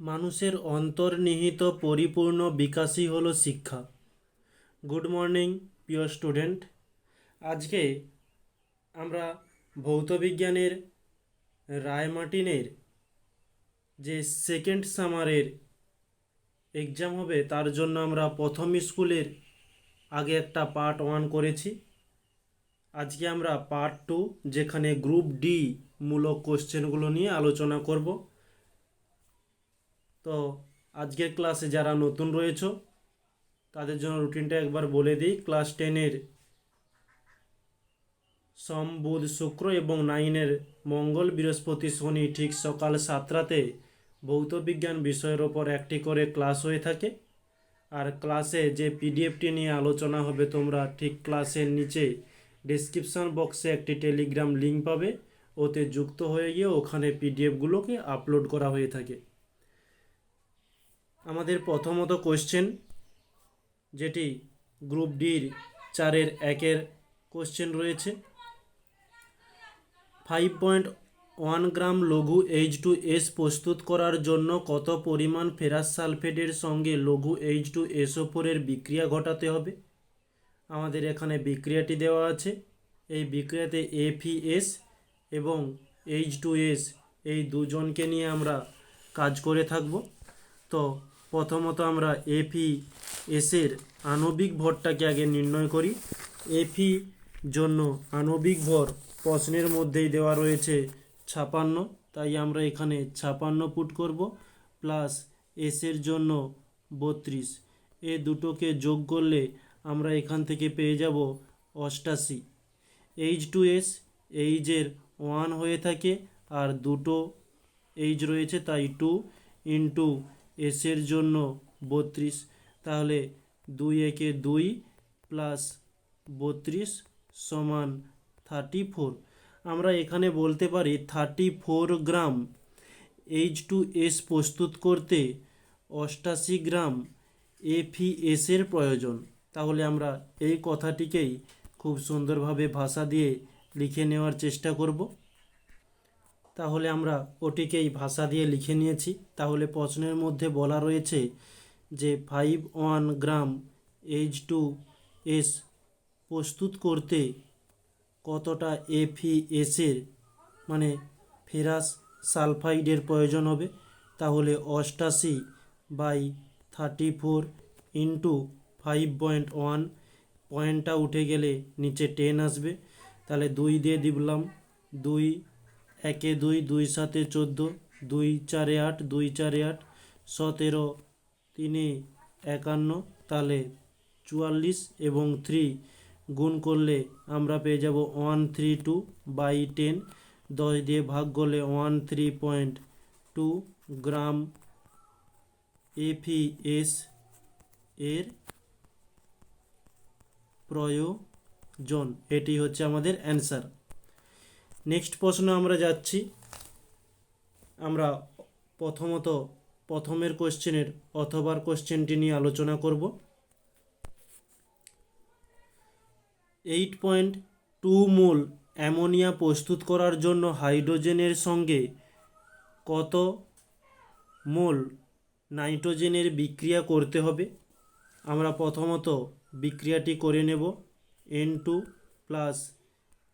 মানুষের অন্তর্নিহিত পরিপূর্ণ বিকাশই হলো শিক্ষা। গুড মর্নিং, প্রিয় স্টুডেন্ট। আজকে আমরা ভৌতবিজ্ঞানের রায়মার্টিনের যে সেকেন্ড সামারের এক্সাম হবে, তার জন্য আমরা প্রথম স্কুলের আগে একটা পার্ট ওয়ান করেছি। আজকে আমরা পার্ট টু, যেখানে গ্রুপ ডি মূলক কোশ্চেনগুলো নিয়ে আলোচনা করব। তো আজকের ক্লাসে যারা নতুন রয়েছে, তাদের জন্য রুটিনটা একবার বলে দিই। ক্লাস টেনের সোম, বুধ, শুক্র এবং নাইনের মঙ্গল, বৃহস্পতি, শনি ঠিক সকাল সাতটাতে ভৌত বিজ্ঞান বিষয়ের ওপর একটি করে ক্লাস হয়ে থাকে। আর ক্লাসে যে পিডিএফটি নিয়ে আলোচনা হবে তোমরা ঠিক ক্লাসের নিচে ডেসক্রিপশন বক্সে একটি টেলিগ্রাম লিঙ্ক পাবে। ওতে যুক্ত হয়ে গিয়ে ওখানে পিডিএফগুলোকে আপলোড করা হয়ে থাকে। আমাদের প্রথমত কোশ্চেন যেটি গ্রুপ ডির চারের একের কোশ্চেন রয়েছে। ফাইভ পয়েন্ট ওয়ান গ্রাম লঘু এইচ টু এস প্রস্তুত করার জন্য কত পরিমাণ ফেরাস সালফেটের সঙ্গে লঘু এইচ টু এসও ফোরের বিক্রিয়া ঘটাতে হবে? আমাদের এখানে বিক্রিয়াটি দেওয়া আছে। এই বিক্রিয়াতে এফিএস এবং এইচ টু এস এই দুজনকে নিয়ে আমরা কাজ করে থাকব। তো প্রথমত আমরা এফি এসের আণবিক ভরটাকে আগে নির্ণয় করি। এফি জন্য আণবিক ভর প্রশ্নের মধ্যেই দেওয়া রয়েছে ছাপান্ন, তাই আমরা এখানে ছাপান্ন পুট করব প্লাস এসের জন্য বত্রিশ। এ দুটোকে যোগ করলে আমরা এখান থেকে পেয়ে যাব অষ্টাশি। এইচ টু এস এইচের ওয়ান হয়ে থাকে, আর দুটো এইচ রয়েছে, তাই টু ইন্টু এসের জন্য বত্রিশ, তাহলে দুই একে দুই প্লাস বত্রিশ সমান থার্টি ফোর আমরা এখানে বলতে পারি thirty four gram. H two S প্রস্তুত করতে অষ্টাশি গ্রাম এফিএসের প্রয়োজন। তাহলে আমরা এই কথাটিকেই খুব সুন্দরভাবে ভাষা দিয়ে লিখে নেওয়ার চেষ্টা করব। তাহলে আমরা ওটিকেই ভাষা দিয়ে লিখে নিয়েছি। তাহলে প্রশ্নের মধ্যে বলা রয়েছে যে five one gram H two S প্রস্তুত করতে কতটা এফিএসের মানে ফেরাস সালফাইডের প্রয়োজন হবে। তাহলে অষ্টাশি by thirty four into five point one পয়েন্টটা উঠে গেলে নিচে টেন আসবে। তাহলে দুই দিয়ে দিবলাম দুই একে দুই দুই সাতে চোদ্দ, দুই চারে আট, দুই চারে আট, সতেরো, তিনে একান্ন তাহলে চুয়াল্লিশ এবং থ্রি গুণ করলে আমরা পেয়ে যাব one three two by ten. দশ দিয়ে ভাগ করলে one three point two gram FeS এর প্রয়োজন। এটি হচ্ছে আমাদের অ্যান্সার। নেক্সট প্রশ্ন আমরা যাচ্ছি। আমরা প্রথমত প্রথমের কোশ্চেনের অথবার কোশ্চেনটি নিয়ে আলোচনা করব। Eight point two mole ammonia প্রস্তুত করার জন্য হাইড্রোজেনের সঙ্গে কত মোল নাইট্রোজেনের বিক্রিয়া করতে হবে? আমরা প্রথমত বিক্রিয়াটি করে নেব। N two plus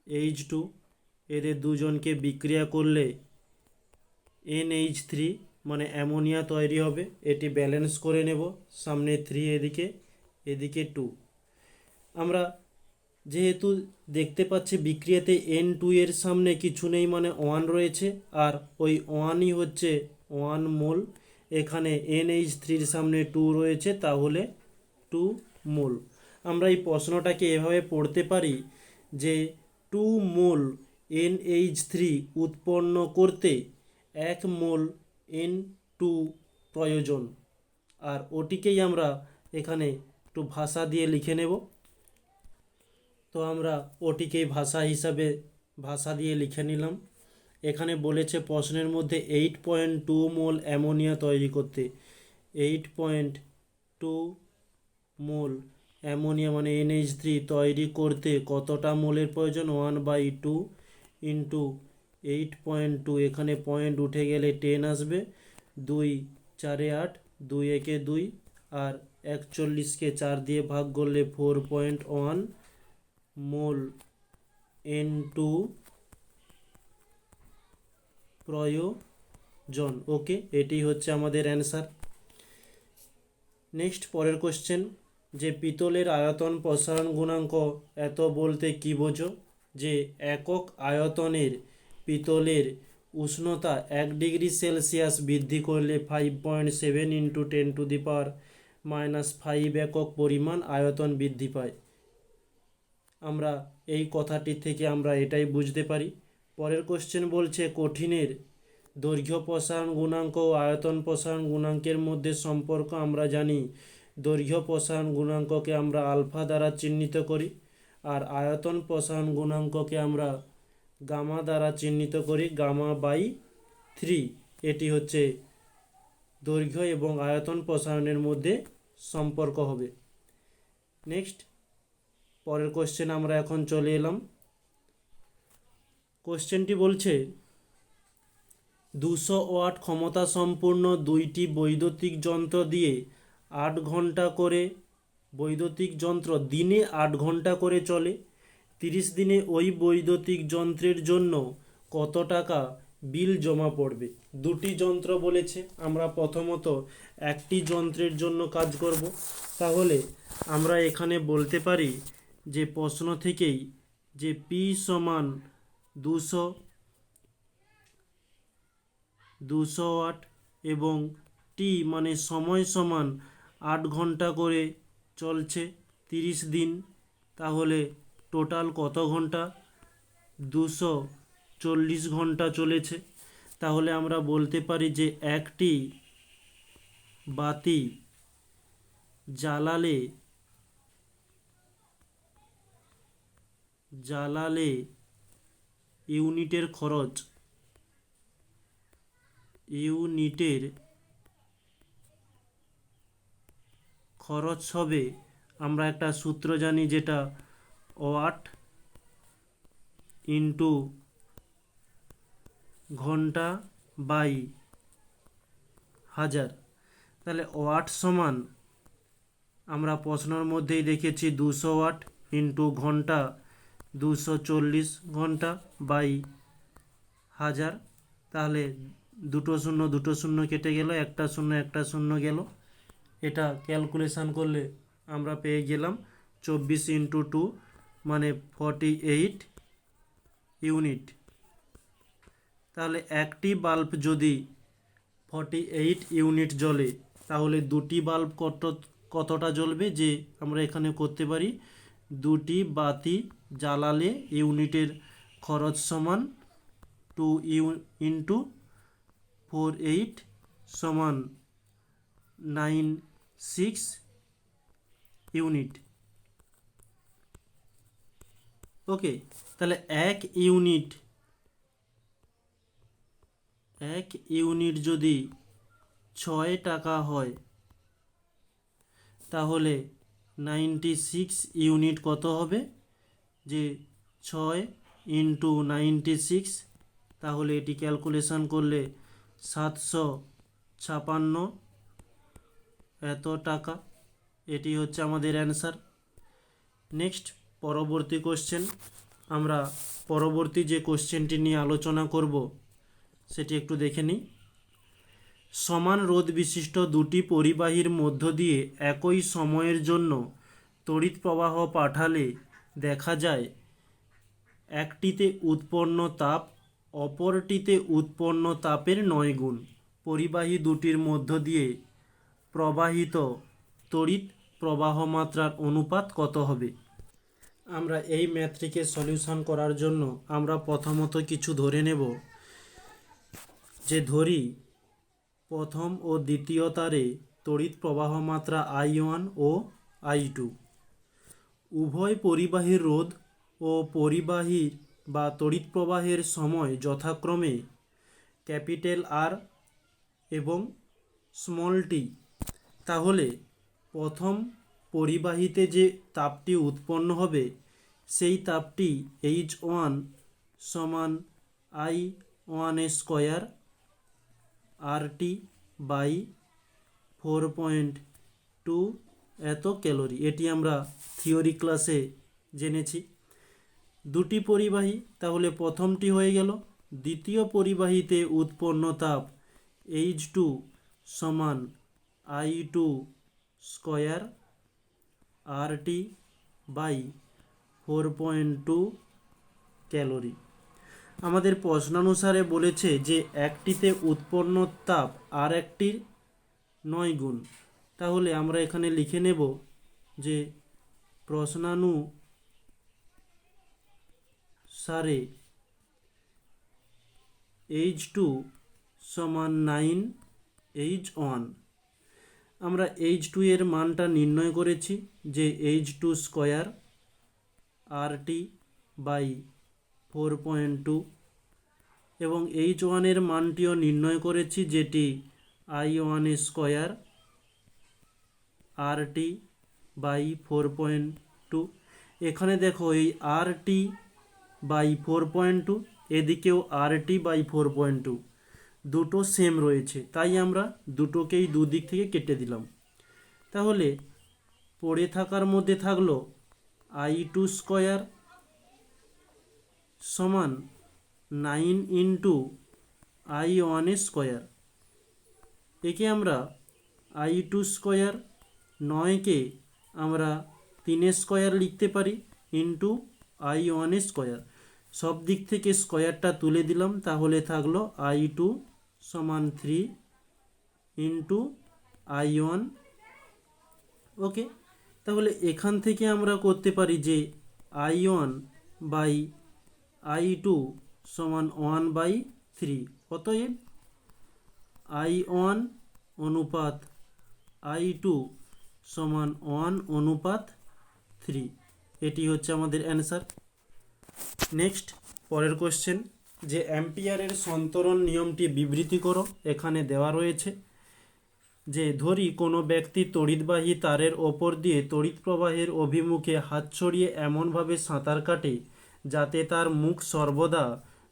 H two এদের দুজনকে বিক্রিয়া করলে এনএইচ থ্রি মানে অ্যামোনিয়া তৈরি হবে। এটি ব্যালেন্স করে নেব সামনে থ্রি এদিকে এদিকে টু আমরা যেহেতু দেখতে পাচ্ছি বিক্রিয়াতে এন টু এর সামনে কিছু নেই মানে ওয়ান রয়েছে, আর ওই ওয়ানই হচ্ছে ওয়ান মোল। এখানে এন এইচ থ্রির সামনে টু রয়েছে, তাহলে টু মোল। আমরা এই প্রশ্নটাকে এভাবে পড়তে পারি যে two mole N H three উৎপন্ন করতে এক মোল এন টু প্রয়োজন। আর ওটিকেই আমরা এখানে একটু ভাষা দিয়ে লিখে নেব। তো আমরা ওটিকেই ভাষা হিসাবে ভাষা দিয়ে লিখে নিলাম। এখানে বলেছে প্রশ্নের মধ্যে eight point two mole ammonia তৈরি করতে। Eight point two mole ammonia মানে এনএইচ থ্রি তৈরি করতে কতটা মোলের প্রয়োজন? One by two into eight point two এখানে পয়েন্ট উঠে গেলে টেন আসবে। দুই, চারে আট, দুই একে দুই, আর একচল্লিশকে চার দিয়ে ভাগ করলে four point one mole N two প্রয়োজন। ওকে এটি হচ্ছে আমাদের অ্যান্সার নেক্সট পরের কোশ্চেন যে পিতলের আয়তন প্রসারণ গুণাঙ্ক এত বলতে কি বোঝো? যে একক আয়তনের পিতলের উষ্ণতা এক ডিগ্রি সেলসিয়াস বৃদ্ধি করলে five point seven into ten to the power minus five একক পরিমাণ আয়তন বৃদ্ধি পায়। আমরা এই কথাটি থেকে আমরা এটাই বুঝতে পারি। পরের কোশ্চেন বলছে, কঠিনের দৈর্ঘ্য প্রসারণ গুণাঙ্ক ও আয়তন প্রসারণ গুণাঙ্কের মধ্যে সম্পর্ক আমরা জানি। দৈর্ঘ্য প্রসারণ গুণাঙ্ককে আমরা আলফা দ্বারা চিহ্নিত করি। আর আয়তন প্রসারণ গুণাঙ্ককে আমরা গামা দ্বারা চিহ্নিত করি, গামা বাই থ্রি। এটি হচ্ছে দৈর্ঘ্য এবং আয়তন প্রসারণের মধ্যে সম্পর্ক হবে। নেক্সট, পরের কোশ্চেন আমরা এখন চলে এলাম। কোশ্চেনটি বলছে, দুশো ওয়াট ক্ষমতা সম্পূর্ণ দুইটি বৈদ্যুতিক যন্ত্র দিয়ে আট ঘণ্টা করে বৈদ্যুতিক যন্ত্র দিনে আট ঘণ্টা করে চলে। তিরিশ দিনে ওই বৈদ্যুতিক যন্ত্রের জন্য কত টাকা বিল জমা পড়বে? দুটি যন্ত্র বলেছে, আমরা প্রথমত একটি যন্ত্রের জন্য কাজ করব। তাহলে আমরা এখানে বলতে পারি যে প্রশ্ন থেকেই যে পি সমান দুশো দুশো আট এবং টি মানে সময় সমান আট ঘণ্টা করে চলছে তিরিশ দিন। তাহলে টোটাল কত ঘণ্টা? দুশো চল্লিশ ঘণ্টা চলেছে। তাহলে আমরা বলতে পারি যে একটি বাতি জ্বালালে জ্বালালে ইউনিটের খরচ, ইউনিটের খরচ হবে, আমরা একটা সূত্র জানি যেটা ওয়াট ইন্টু ঘণ্টা বাই হাজার। তাহলে ওয়াট সমান, আমরা প্রশ্নের মধ্যেই দেখেছি দুশো ওয়াট ইন্টু ঘণ্টা দুশো চল্লিশ ঘণ্টা বাই হাজার। তাহলে দুটো শূন্য দুটো শূন্য কেটে গেল, একটা শূন্য একটা শূন্য গেল। এটা ক্যালকুলেশান করলে আমরা পেয়ে গেলাম চব্বিশ ইন্টু টু মানে ফর্টি এইট ইউনিট তাহলে একটি বাল্ব যদি ফর্টি এইট ইউনিট জ্বলে, তাহলে দুটি বাল্ব কত, কতটা জ্বলবে? যে আমরা এখানে করতে পারি, দুটি বাতি জ্বালালে ইউনিটের খরচ সমান two U into four eight সমান নাইন সিক্স ইউনিট ওকে তাহলে এক ইউনিট এক ইউনিট যদি ছয় টাকা হয়, তাহলে নাইনটি সিক্স ইউনিট কত হবে? যে ছয় ইন্টু নাইনটি সিক্স তাহলে এটি ক্যালকুলেশন করলে সাতশো ছাপান্ন এত টাকা? এটি হচ্ছে আমাদের অ্যান্সার নেক্সট পরবর্তী কোশ্চেন আমরা পরবর্তী যে কোশ্চেনটি নিয়ে আলোচনা করব, সেটি একটু দেখে নিই। সমান রোধ বিশিষ্ট দুটি পরিবাহীর মধ্য দিয়ে একই সময়ের জন্য তড়িৎ প্রবাহ পাঠালে দেখা যায়, একটিতে উৎপন্ন তাপ, অপরটিতে উৎপন্ন তাপের নয় গুণ। পরিবাহী দুটির মধ্য দিয়ে প্রবাহিত তড়িৎ প্রবাহ মাত্রার অনুপাত কত হবে? আমরা এই ম্যাথটিকে সলিউশন করার জন্য আমরা প্রথমত কিছু ধরে নেব। যে ধরি, প্রথম ও দ্বিতীয় তারে তড়িৎ প্রবাহ মাত্রা আই ওয়ান ও আই টু। উভয় পরিবাহীর রোধ ও পরিবাহীর বা তড়িৎ প্রবাহের সময় যথাক্রমে ক্যাপিটাল আর এবং স্মল টি তাহলে প্রথম পরিবাহিতে যে তাপটি উৎপন্ন হবে, সেই তাপটি এইচ ওয়ান সমান I one square R T by four point two এত ক্যালোরি। এটি আমরা থিওরি ক্লাসে জেনেছি। দুটি পরিবাহী, তাহলে প্রথমটি হয়ে গেল। দ্বিতীয় পরিবাহীতে উৎপন্ন তাপ এইচ টু সমান I two square R T by four point two calorie আমাদের প্রশ্নানুসারে বলেছে যে একটিতে উৎপন্ন তাপ আর একটির নয় গুণ। তাহলে আমরা এখানে লিখে নেব যে প্রশ্নানু সারে এইচ টু সমান নাইন এইচ ওয়ান আমরা এইচ টু এর মানটা নির্ণয় করেছি যে H two square R T by four point two এবং এইচ ওয়ানের মানটিও নির্ণয় করেছি যেটি I one square R T by four point two এখানে দেখো এই R T by four point two এদিকেও R T by four point two দুটো সেম রয়েছে। তাই আমরা দুটোকেই দুদিক থেকে কেটে দিলাম। তাহলে পড়ে থাকার মধ্যে থাকল আই টু স্কোয়ার সমান nine into I one square একে আমরা আই টু স্কোয়ার নয়কে আমরা তিনের স্কোয়ার লিখতে পারি ইন্টু আই ওয়ান স্কোয়ার সব দিক থেকে স্কোয়ারটা তুলে দিলাম, তাহলে থাকল আই টু সমান three into I one okay তাহলে এখান থেকে আমরা করতে পারি যে I one by I two সমান ওয়ান বাই থ্রি অতএব আই ওয়ান অনুপাত আই টু সমান ওয়ান অনুপাত থ্রি এটি হচ্ছে আমাদের অ্যান্সার নেক্সট পরের কোশ্চেন যে অ্যাম্পিয়ারের সন্তরণ নিয়মটি বিবৃতি করো, এখানে দেওয়া রয়েছে যে, ধরি কোনো ব্যক্তি তড়িৎবাহী তারের ওপর দিয়ে তড়িৎ প্রবাহের অভিমুখে হাত ছড়িয়ে এমনভাবে সাঁতার কাটে যাতে তার মুখ সর্বদা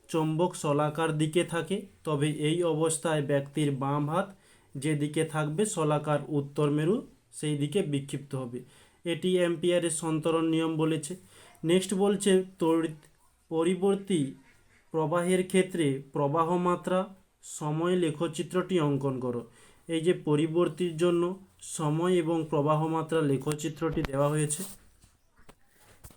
চৌম্বক শলাকার দিকে থাকে। তবে এই অবস্থায় ব্যক্তির বাম হাত যেদিকে থাকবে শলাকার উত্তর মেরু সেই দিকে বিক্ষিপ্ত হবে। এটি অ্যাম্পিয়ারের সন্তরণ নিয়ম বলেছে। নেক্সট বলছে, তড়িৎ পরিবর্তী প্রবাহের ক্ষেত্রে প্রবাহ মাত্রা, সময় লেখচিত্রটি অঙ্কন করো। এই যে পরিবর্তীর জন্য সময় এবং প্রবাহ মাত্রা লেখচিত্রটি দেওয়া হয়েছে।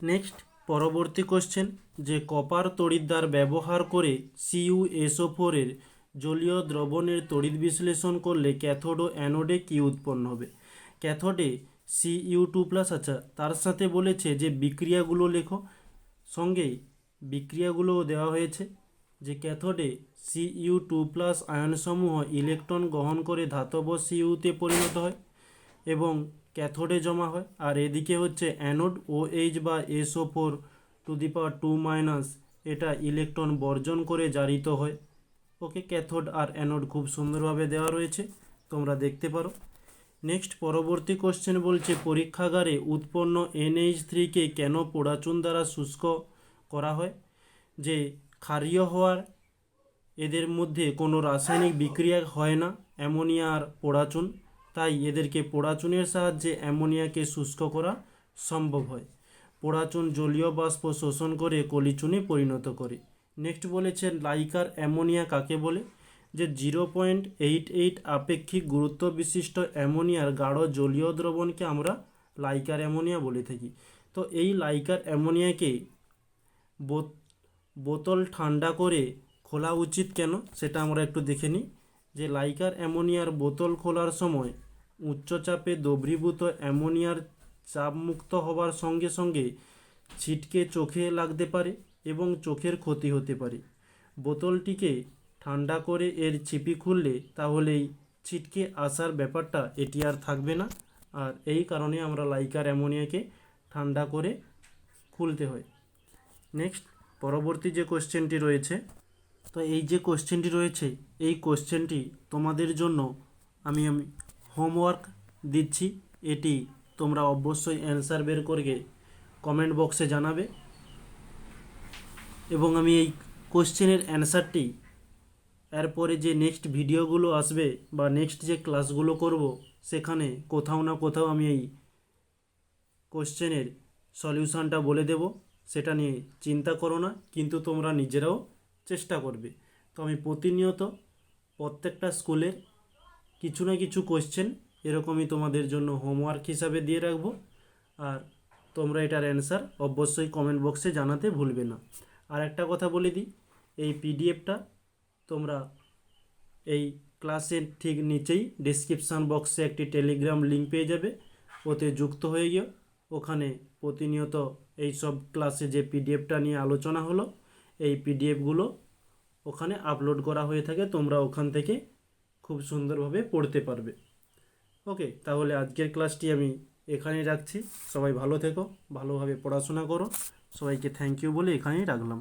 নেক্সট, পরবর্তী কোশ্চেন যে কপার তড়িৎদ্বার ব্যবহার করে সিইউ এসও ফোরের জলীয় দ্রবণের তড়িৎ বিশ্লেষণ করলে ক্যাথোড ও অ্যানোডে কী উৎপন্ন হবে? ক্যাথোডে সিইউ টু প্লাস আচ্ছা তার সাথে বলেছে যে বিক্রিয়াগুলো লেখো। সঙ্গে বিক্রিয়াগুলোও দেওয়া হয়েছে যে ক্যাথোডে সিইউ টু প্লাস আয়নসমূহ ইলেকট্রন গ্রহণ করে ধাতব সিইউতে পরিণত হয় এবং ক্যাথোডে জমা হয়। আর এদিকে হচ্ছে অ্যানোড ও এইচ বা SO four two the power two minus এটা ইলেকট্রন বর্জন করে জারিত হয়। ওকে ক্যাথোড আর অ্যানোড খুব সুন্দরভাবে দেওয়া রয়েছে, তোমরা দেখতে পারো। নেক্সট পরবর্তী কোশ্চেন বলছে, পরীক্ষাগারে উৎপন্ন এনএইচ থ্রিকে কেন পোড়াচুন দ্বারা শুষ্ক করা হয় যে ক্ষারীয় হওয়ার এদের মধ্যে কোনো রাসায়নিক বিক্রিয়া হয় না, অ্যামোনিয়া আর পোড়াচুন। তাই এদেরকে পোড়াচুনের সাহায্যে অ্যামোনিয়াকে শুষ্ক করা সম্ভব হয়। পোড়াচুন জলীয় বাষ্প শোষণ করে কলিচুনে পরিণত করে। নেক্সট বলেছেন, লাইকার অ্যামোনিয়া কাকে বলে? যে জিরো পয়েন্ট এইট এইট আপেক্ষিক গুরুত্ব বিশিষ্ট অ্যামোনিয়ার গাঢ় জলীয় দ্রবণকে আমরা লাইকার অ্যামোনিয়া বলে থাকি। তো এই লাইকার অ্যামোনিয়াকে বোতল ঠান্ডা করে খোলা উচিত কেন? সেটা আমরা একটু দেখে নিই। যে লাইকার অ্যামোনিয়ার বোতল খোলার সময় উচ্চচাপে দ্রবীভূত অ্যামোনিয়ার চাপমুক্ত হবার সঙ্গে সঙ্গে ছিটকে চোখে লাগতে পারে এবং চোখের ক্ষতি হতে পারে। বোতলটিকে ঠান্ডা করে এর ছিপি খুললে তাহলেই ছিটকে আসার ব্যাপারটা এটি আর থাকবে না। আর এই কারণে আমরা লাইকার অ্যামোনিয়াকে ঠান্ডা করে খুলতে হয়। নেক্সট পরবর্তী যে কোশ্চেনটি রয়েছে, তো এই যে কোশ্চেনটি রয়েছে, এই কোশ্চেনটি তোমাদের জন্য আমি আমি হোমওয়ার্ক দিচ্ছি। এটি তোমরা অবশ্যই অ্যান্সার বের করে কমেন্ট বক্সে জানাবে। এবং আমি এই কোশ্চেনের অ্যান্সারটি এরপরে যে নেক্সট ভিডিওগুলো আসবে বা নেক্সট যে ক্লাসগুলো করব, সেখানে কোথাও না কোথাও আমি এই কোশ্চেনের সলিউশনটা বলে দেব। সেটা নিয়ে চিন্তা করো না, কিন্তু তোমরা নিজেরাও চেষ্টা করবে। তো আমি প্রতিনিয়ত প্রত্যেকটা স্কুলের কিছু না কিছু কোশ্চেন এরকমই তোমাদের জন্য হোমওয়ার্ক হিসাবে দিয়ে রাখব। আর তোমরা এটার অ্যান্সার অবশ্যই কমেন্ট বক্সে জানাতে ভুলবে না। আর একটা কথা বলে দিই, এই পিডিএফটা তোমরা এই ক্লাসের ঠিক নিচেই ডিসক্রিপশান বক্সে একটি টেলিগ্রাম লিঙ্ক পেয়ে যাবে, ওতে যুক্ত হয়ে গিয়ে। ওখানে প্রতিনিয়ত এই সব ক্লাসে যে পিডিএফটা নিয়ে আলোচনা হলো, এই পিডিএফগুলো ওখানে আপলোড করা হয়ে থাকে, তোমরা ওখান থেকে খুব সুন্দরভাবে পড়তে পারবে। ওকে তাহলে আজকের ক্লাসটি আমি এখানেই রাখছি। সবাই ভালো থেকো, ভালোভাবে পড়াশোনা করো। সবাইকে থ্যাংক ইউ বলে এখানেই রাখলাম।